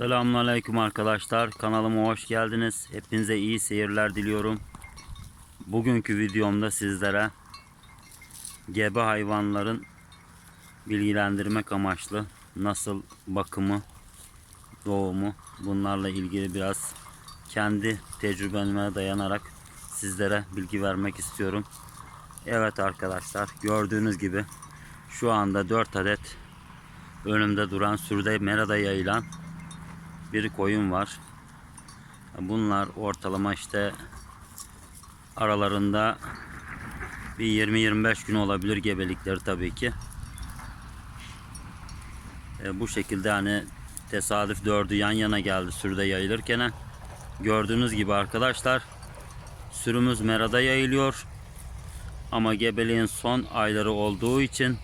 Selamünaleyküm arkadaşlar. Kanalıma hoş geldiniz. Hepinize iyi seyirler diliyorum. Bugünkü videomda sizlere gebe hayvanların bilgilendirmek amaçlı nasıl bakımı, doğumu bunlarla ilgili biraz kendi tecrübeme dayanarak sizlere bilgi vermek istiyorum. Evet arkadaşlar gördüğünüz gibi şu anda 4 adet önümde duran sürüde merada yayılan bir koyun var. Bunlar ortalama işte aralarında bir 20-25 gün olabilir gebelikleri tabii ki. E, bu şekilde hani tesadüf dördü yan yana geldi sürüde yayılırken. Gördüğünüz gibi arkadaşlar sürümüz merada yayılıyor. Ama gebeliğin son ayları olduğu için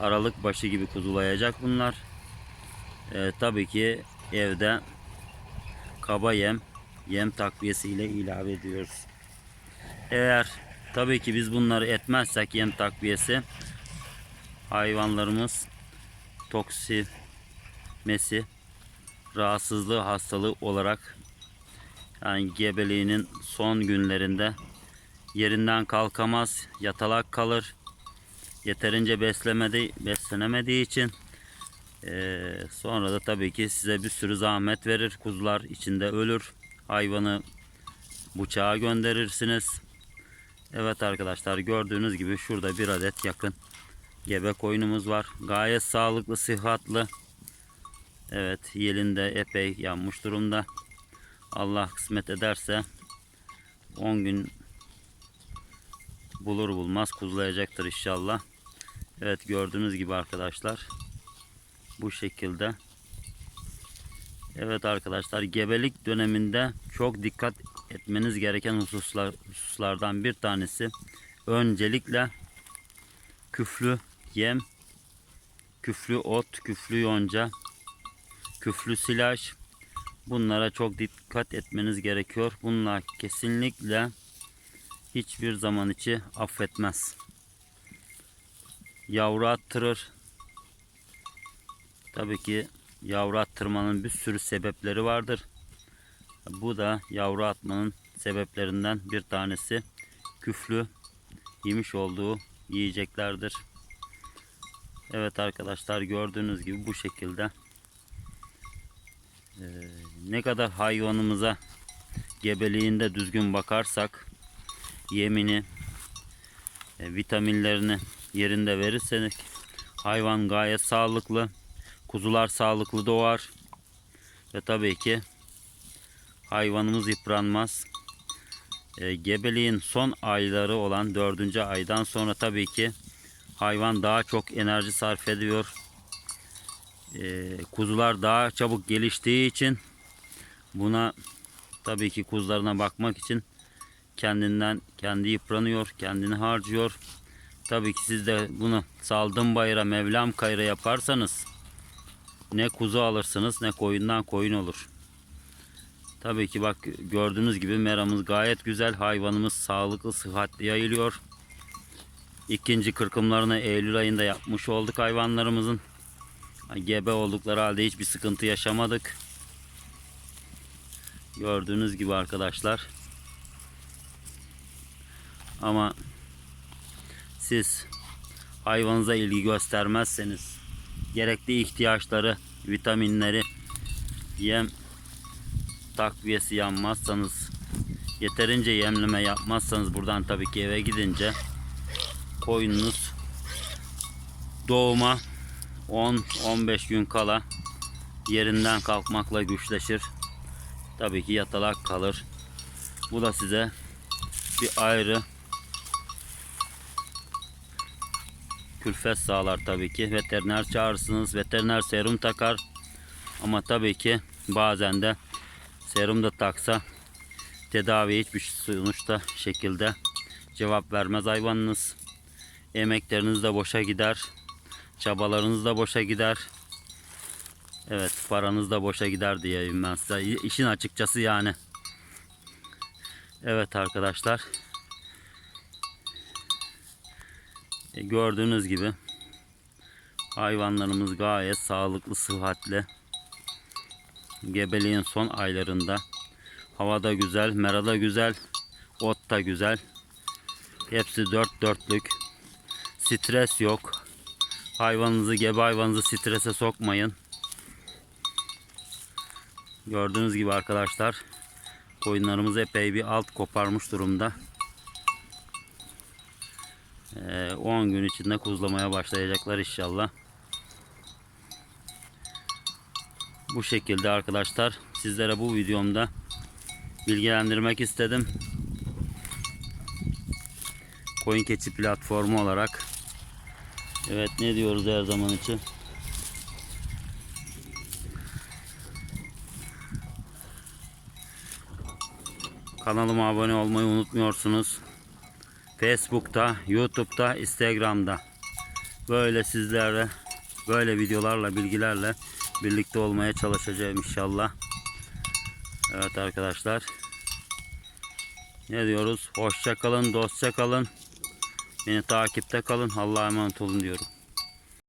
Aralık başı gibi kuzulayacak bunlar. E, tabii ki evde kaba yem, yem takviyesi ile ilave ediyoruz. Eğer tabii ki biz bunları etmezsek yem takviyesi hayvanlarımız toksimesi rahatsızlığı hastalığı olarak yani gebeliğinin son günlerinde yerinden kalkamaz, yatalak kalır. Yeterince beslemedi, beslenemediği için ee, sonra da tabii ki size bir sürü zahmet verir. Kuzular içinde ölür. Hayvanı bıçağa gönderirsiniz. Evet arkadaşlar gördüğünüz gibi şurada bir adet yakın gebe koyunumuz var. Gayet sağlıklı, sıhhatlı. Evet yelinde epey yanmış durumda. Allah kısmet ederse 10 gün bulur bulmaz kuzulayacaktır inşallah. Evet gördüğünüz gibi arkadaşlar bu şekilde. Evet arkadaşlar gebelik döneminde çok dikkat etmeniz gereken hususlar, hususlardan bir tanesi öncelikle küflü yem, küflü ot, küflü yonca, küflü silaj bunlara çok dikkat etmeniz gerekiyor. Bunlar kesinlikle hiçbir zaman içi affetmez. Yavru attırır, Tabii ki yavru attırmanın bir sürü sebepleri vardır. Bu da yavru atmanın sebeplerinden bir tanesi küflü yemiş olduğu yiyeceklerdir. Evet arkadaşlar gördüğünüz gibi bu şekilde ee, ne kadar hayvanımıza gebeliğinde düzgün bakarsak yemini e, vitaminlerini yerinde verirsek hayvan gayet sağlıklı Kuzular sağlıklı doğar. Ve tabii ki hayvanımız yıpranmaz. E, gebeliğin son ayları olan dördüncü aydan sonra tabii ki hayvan daha çok enerji sarf ediyor. E, kuzular daha çabuk geliştiği için buna tabii ki kuzularına bakmak için kendinden kendi yıpranıyor, kendini harcıyor. Tabii ki siz de bunu saldım bayra, mevlam kayra yaparsanız ne kuzu alırsınız ne koyundan koyun olur. Tabii ki bak gördüğünüz gibi meramız gayet güzel. Hayvanımız sağlıklı, sıhhatli yayılıyor. İkinci kırkımlarını Eylül ayında yapmış olduk hayvanlarımızın. Gebe oldukları halde hiçbir sıkıntı yaşamadık. Gördüğünüz gibi arkadaşlar. Ama siz hayvanıza ilgi göstermezseniz gerekli ihtiyaçları, vitaminleri, yem takviyesi yapmazsanız, yeterince yemleme yapmazsanız buradan tabii ki eve gidince koyununuz doğuma 10-15 gün kala yerinden kalkmakla güçleşir. Tabii ki yatalak kalır. Bu da size bir ayrı külfet sağlar tabii ki. Veteriner çağırırsınız. Veteriner serum takar. Ama tabii ki bazen de serum da taksa tedavi hiçbir sonuçta şekilde cevap vermez hayvanınız. Emekleriniz de boşa gider. Çabalarınız da boşa gider. Evet paranız da boşa gider diyeyim ben size. İşin açıkçası yani. Evet arkadaşlar. E, gördüğünüz gibi hayvanlarımız gayet sağlıklı, sıhhatli. gebeliğin son aylarında. Hava da güzel, mera da güzel, ot da güzel. Hepsi dört dörtlük. Stres yok. Hayvanınızı, gebe hayvanınızı strese sokmayın. Gördüğünüz gibi arkadaşlar koyunlarımız epey bir alt koparmış durumda. Ee, 10 gün içinde kuzlamaya başlayacaklar inşallah. Bu şekilde arkadaşlar sizlere bu videomda bilgilendirmek istedim. Koyun keçi platformu olarak. Evet ne diyoruz her zaman için? Kanalıma abone olmayı unutmuyorsunuz. Facebook'ta, YouTube'da, Instagram'da böyle sizlerle böyle videolarla, bilgilerle birlikte olmaya çalışacağım inşallah. Evet arkadaşlar. Ne diyoruz? Hoşça kalın, dostça kalın. Beni takipte kalın. Allah'a emanet olun diyorum.